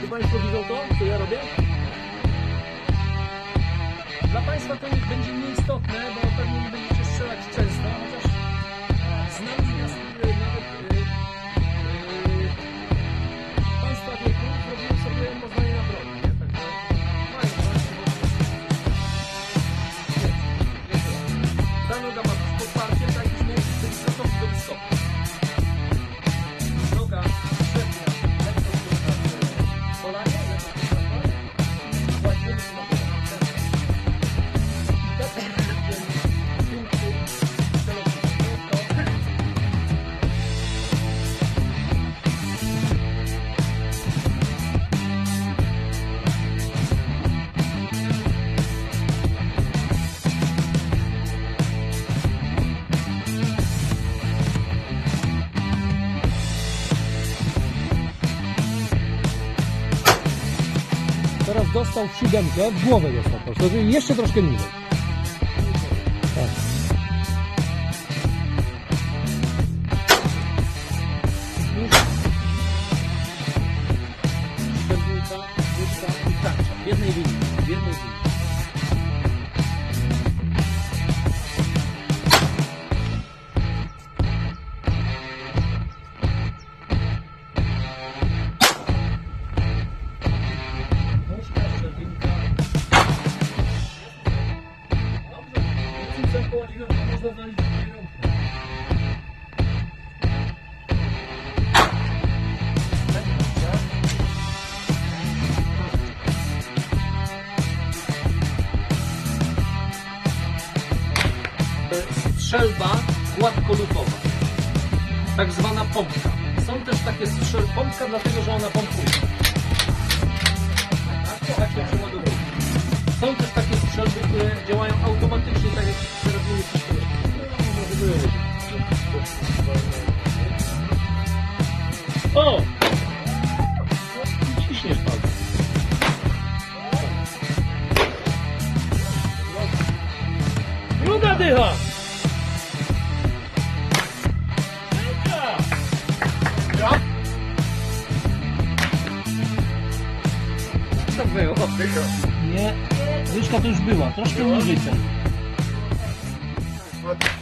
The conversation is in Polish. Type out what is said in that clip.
Czy Państwo widzą to, co ja robię? Dla Państwa to nie- będzie nieistotne, bo pewnie nie będziecie strzelać często, chociaż znam z nas nawet y, y, Państwa wieku zrobiłem sobie poznanie na broni, nie? Także mają Państwo Ta noga ma podparcie, tak już mieć być gotowy do wyskoku. Teraz dostał w siódemkę, w głowę dostał po prostu, jeszcze troszkę niżej. Tak. Szczępulka, łyżka i tarcza. W jednej linii. Strzelba gładkolufowa, tak zwana pompka. Są też takie strzel pompka, dlatego że ona pompuje. Tak, przeładowuję. Są też takie strzelby, które działają automatycznie, tak jak jest O! Ciśniesz palcem. Druga dycha! Trzecia! Co było? Nie, łyżka to już była, troszkę. Ładnie.